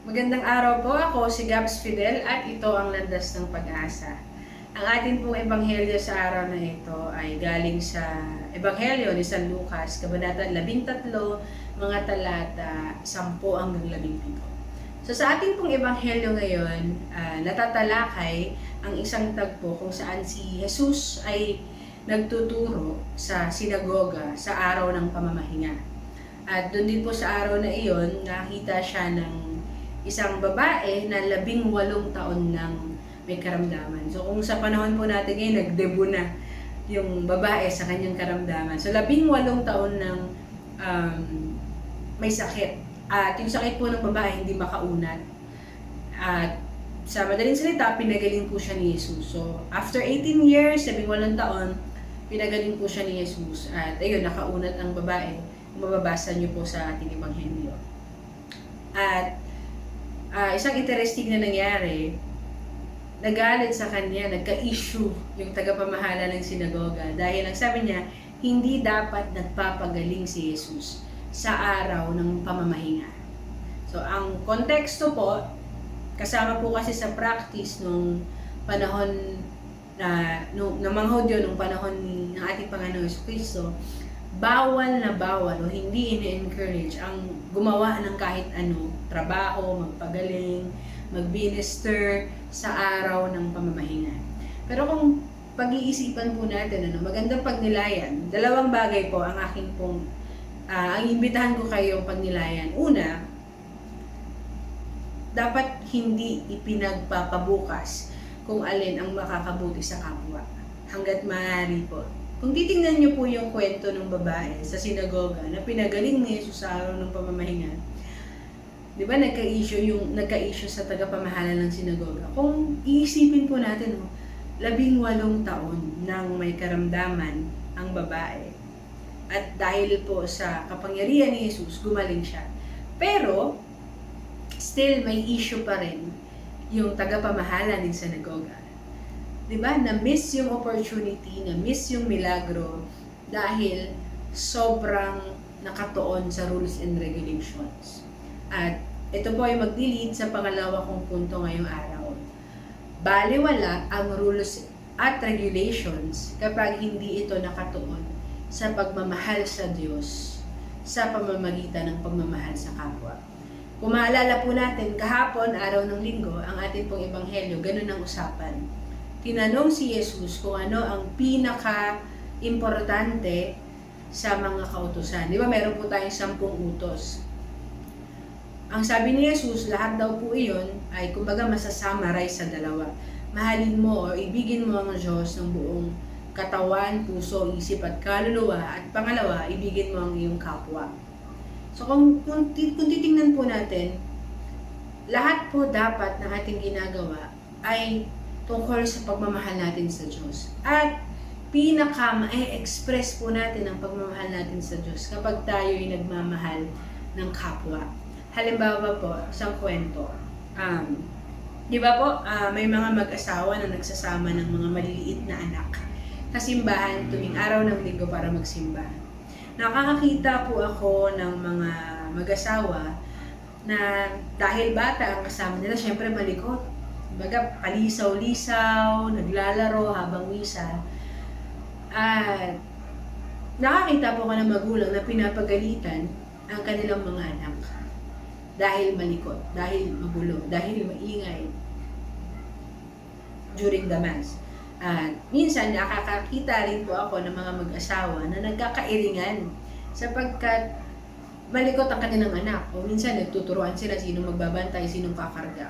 Magandang araw po. Ako si Gabs Fidel at ito ang Landas ng Pag-asa. Ang atin pong ebanghelyo sa araw na ito ay galing sa Ebanghelyo ni San Lucas, Kabanata 13, mga talata 10 hanggang 17. So sa ating pong ebanghelyo ngayon, ah, natatalakay ang isang tagpo kung saan si Jesus ay nagtuturo sa sinagoga sa araw ng pamamahinga. At doon din po sa araw na iyon, nakita siya ng isang babae na labing walong taon nang may karamdaman. So kung sa panahon po natin ngayon, nagdebo na yung babae sa kanyang karamdaman. So labing walong taon nang um, may sakit. At yung sakit po ng babae hindi makaunat. At sa madaling salita, pinagaling po siya ni Jesus. So after 18 years, labing walong taon, pinagaling po siya ni Jesus. At ayun, nakaunat ang babae. Mababasa niyo po sa ating ebanghelyo. At ah, isang interesting na nangyari, nagalit sa kanya, nagka-issue yung tagapamahala ng sinagoga dahil ang sabi niya, hindi dapat nagpapagaling si Jesus sa araw ng pamamahinga. So, ang konteksto po, kasama po kasi sa practice nung panahon na nung, ng mga Hudyo nung panahon ni ng ating Panginoon Yesu Kristo, bawal na bawal o hindi ini-encourage ang gumawa ng kahit ano, trabaho, magpagaling, mag-minister sa araw ng pamamahinga. Pero kung pag-iisipan po natin, ano, magandang pagnilayan, dalawang bagay po ang aking pong, ah, ang imbitahan ko kayong pagnilayan. Una, dapat hindi ipinagpapabukas kung alin ang makakabuti sa kapwa. Hanggat maaari po. Kung titingnan niyo po yung kwento ng babae sa sinagoga na pinagaling ni Jesus sa araw ng pamamahinga, di ba nagka-issue yung nagka-issue sa tagapamahala ng sinagoga. Kung iisipin po natin, oh, labing walong taon nang may karamdaman ang babae. At dahil po sa kapangyarihan ni Jesus, gumaling siya. Pero, still may issue pa rin yung tagapamahala ng sinagoga. 'Di ba? Na-miss yung opportunity, na-miss yung milagro dahil sobrang nakatuon sa rules and regulations. At ito po ay mag-lead sa pangalawa kong punto ngayong araw. Baliwala ang rules at regulations kapag hindi ito nakatuon sa pagmamahal sa Diyos sa pamamagitan ng pagmamahal sa kapwa. Kung maalala po natin, kahapon, araw ng linggo, ang ating pong ebanghelyo, ganun ang usapan. Tinanong si Jesus kung ano ang pinaka-importante sa mga kautosan. Di ba, meron po tayong sampung utos. Ang sabi ni Jesus, lahat daw po iyon ay kumbaga masasummarize sa dalawa. Mahalin mo o ibigin mo ang Diyos ng buong katawan, puso, isip at kaluluwa. At pangalawa, ibigin mo ang iyong kapwa. So kung, kung, kung titingnan po natin, lahat po dapat na ating ginagawa ay tungkol sa pagmamahal natin sa Diyos. At pinaka ma-express po natin ang pagmamahal natin sa Diyos kapag tayo ay nagmamahal ng kapwa. Halimbawa po, isang kwento. Um, di ba po, ah, may mga mag-asawa na nagsasama ng mga maliliit na anak sa simbahan tuwing araw ng linggo para magsimba. Nakakakita po ako ng mga mag-asawa na dahil bata ang kasama nila, syempre malikot. Baga, palisaw-lisaw, naglalaro habang misa. At nakakita po ako ng magulang na pinapagalitan ang kanilang mga anak. Dahil malikot, dahil magulo, dahil maingay during the mass. At minsan nakakakita rin po ako ng mga mag-asawa na nagkakairingan sapagkat malikot ang kanilang anak. O minsan nagtuturuan sila sino magbabantay, sinong kakarga.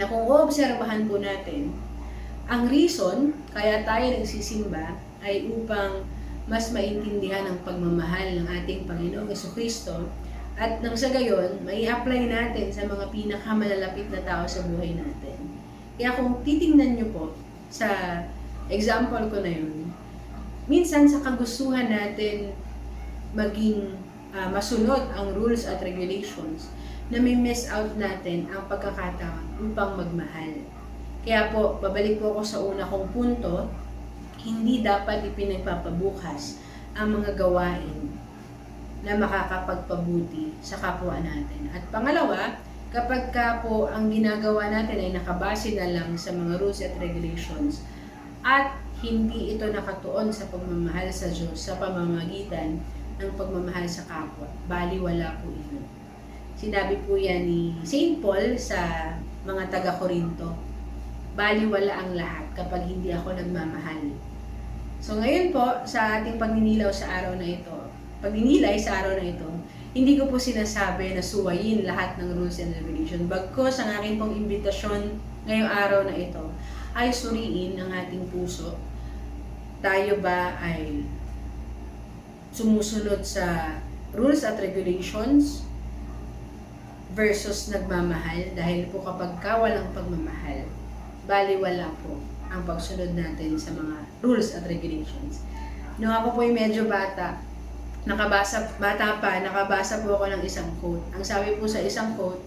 Na kung oobserbahan po natin, ang reason kaya tayo nagsisimba ay upang mas maintindihan ang pagmamahal ng ating Panginoong Yeso Kristo at nang sa gayon, may apply natin sa mga pinakamalalapit na tao sa buhay natin. Kaya kung titingnan nyo po sa example ko na yun, minsan sa kagustuhan natin maging ah, masunod ang rules at regulations, na may miss out natin ang pagkakataon upang magmahal. Kaya po, babalik po ako sa una kong punto, hindi dapat ipinagpapabukas ang mga gawain na makakapagpabuti sa kapwa natin. At pangalawa, kapag ka po ang ginagawa natin ay nakabase na lang sa mga rules at regulations at hindi ito nakatuon sa pagmamahal sa Diyos sa pamamagitan ng pagmamahal sa kapwa. Bali, wala po iyon. Sinabi po yan ni St. Paul sa mga taga-Korinto. Bali, wala ang lahat kapag hindi ako nagmamahal. So ngayon po, sa ating pagninilaw sa araw na ito, pagninilay sa araw na ito, hindi ko po sinasabi na suwayin lahat ng rules and regulation. Bagkos ang aking pong imbitasyon ngayong araw na ito ay suriin ang ating puso. Tayo ba ay sumusunod sa rules at regulations versus nagmamahal dahil po kapag ka walang pagmamahal, baliwala po ang pagsunod natin sa mga rules at regulations. Nung ako po ay medyo bata, nakabasa, bata pa, nakabasa po ako ng isang quote. Ang sabi po sa isang quote,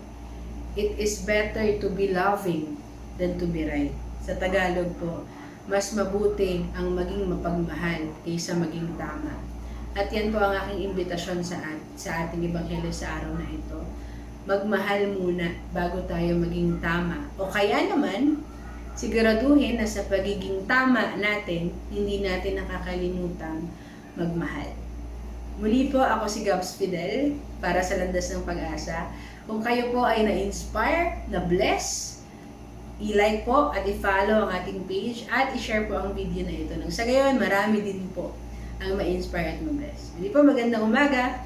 it is better to be loving than to be right. Sa Tagalog po, mas mabuti ang maging mapagmahal kaysa maging tama. At yan po ang aking imbitasyon sa, at, sa ating ebanghelyo sa araw na ito. Magmahal muna bago tayo maging tama. O kaya naman, siguraduhin na sa pagiging tama natin, hindi natin nakakalimutan magmahal. Muli po, ako si Gabs Fidel para sa Landas ng Pag-asa. Kung kayo po ay na-inspire, na-bless, i-like po at i-follow ang ating page at i-share po ang video na ito. Nang sa gayon, marami din po ang ma-inspire at ma-bless. Muli po, magandang umaga!